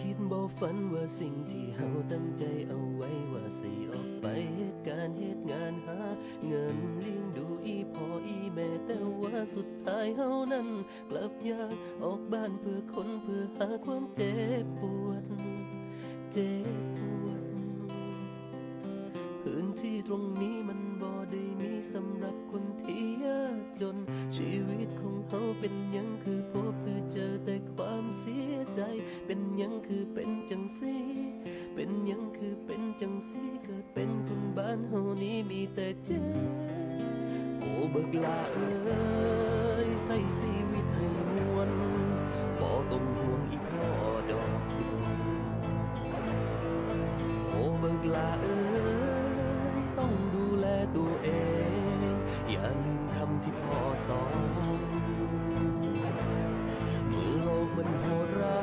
คิดบ่ฝันว่าสิ่งที่เฮาตั้งใจเอาไว้ว่าสิออกไปเหตุการเหตุงานหา เงินเลี้ยงดูอีพ่ออีแม่แต่ว่าสุดท้ายเฮานั้น กลับอยากออกบ้านเพื่อคนเพื่อหาความเจ็บปวด เจ็บปวด พื้นที่ตรงนี้มันบ่ได้มีสำหรับคนที่ยากจน ชีวิตของเขาเป็นยังคือานเฮานี้มีแต่เจ็บโอ้เบิกลาเอ้ยใส่ชีวิตให้มวนบ่ต้องห่วงอีพ่อดอก โอ้เบิกลาเอ้ยต้องดูแลตัวเอง อย่าลืมคำที่พ่อสอนเมื่อโลกมันโหดร้า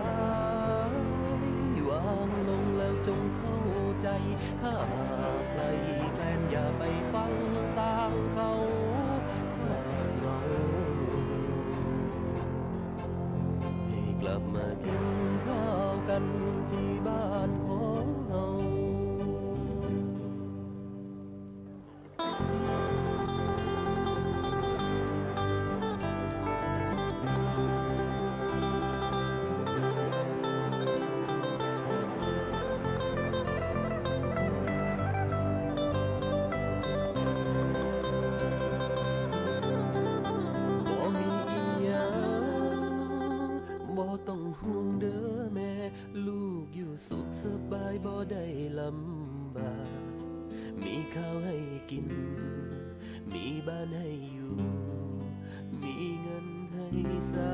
ยวางลงแล้วจงเข้าใจถ้า ใครแม้นอย่าไปฟังสร้างเขาเงาให้กลับมากินข้าวกันที่บ้านายบ่ได้ลำบาก มีข้าวให้กิน มีบ้านให้อยู่ มีเงินให้ใช้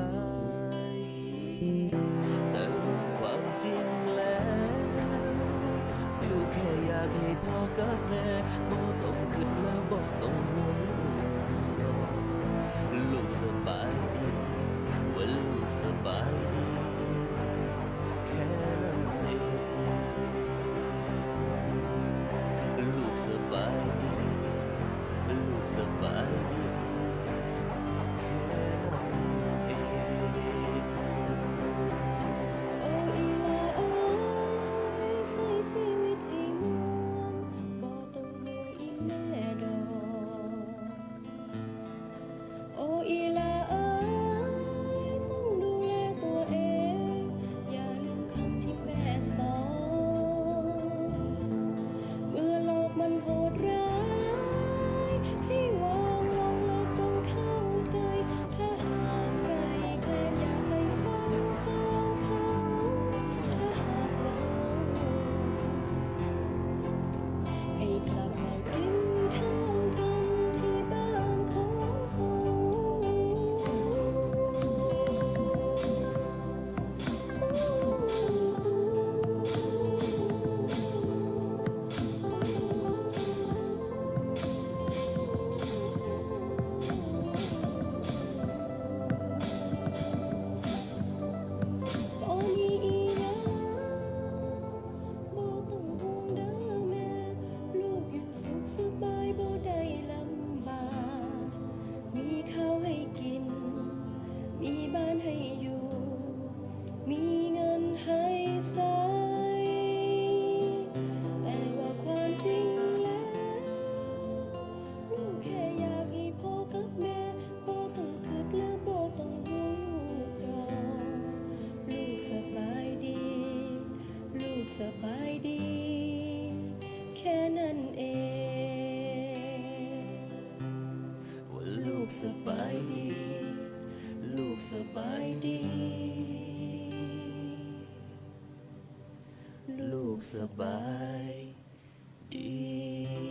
บายดี ลูกสบายดี